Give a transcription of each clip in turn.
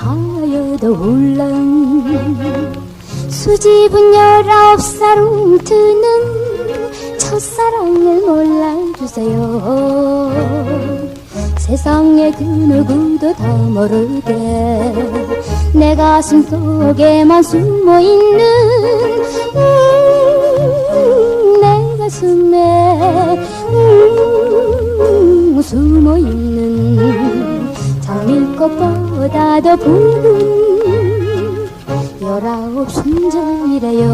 하여도 울렁 수집은 열아홉 살 움트는 첫사랑을 몰라주세요. 세상의 그 누구도 다 모르게 내 가슴 속에만 숨어있는 음, 내 가슴에 음, 숨어있는 장미꽃보다도 붉은 열아홉 순정이래요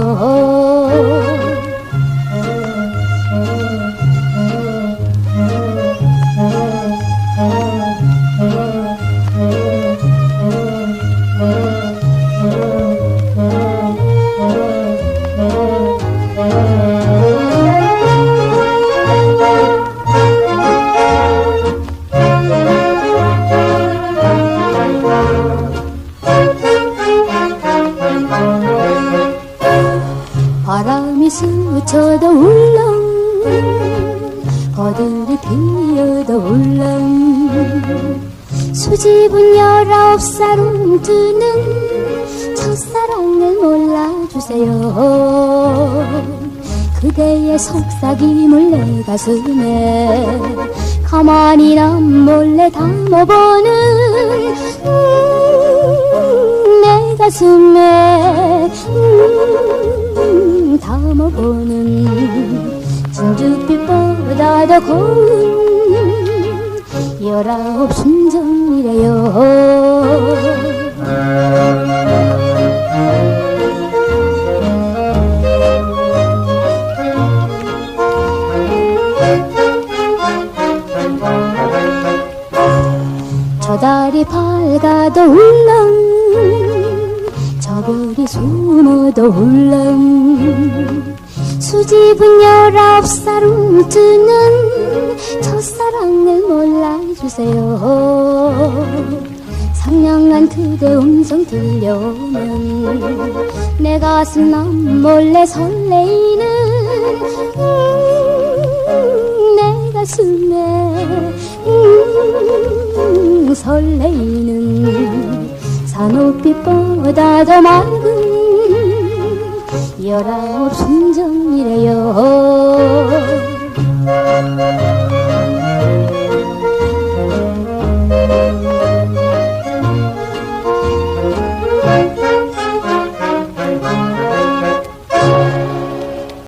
쳐도 울렁 거들이 피어도 울렁. 수집은 열아홉 살 움트는 첫사랑을 몰라주세요. 그대의 속삭임을 내 가슴에 가만히 난 몰래 담아보는 음, 내 가슴에 음, 담아보는 진주빛보다 더 고운 열아홉 순정이래요. 저 달이 밝아도 울렁 저 별이 숨어도 울렁. 수집은 열아홉 살 움트는 첫사랑을 몰라주세요. 상냥한 그대 음성 들려오면 내 가슴 난 몰래 설레이는 음, 내 가슴에 음, 설레이는 산호빛보다 더 맑은 열아홉 순정이래요.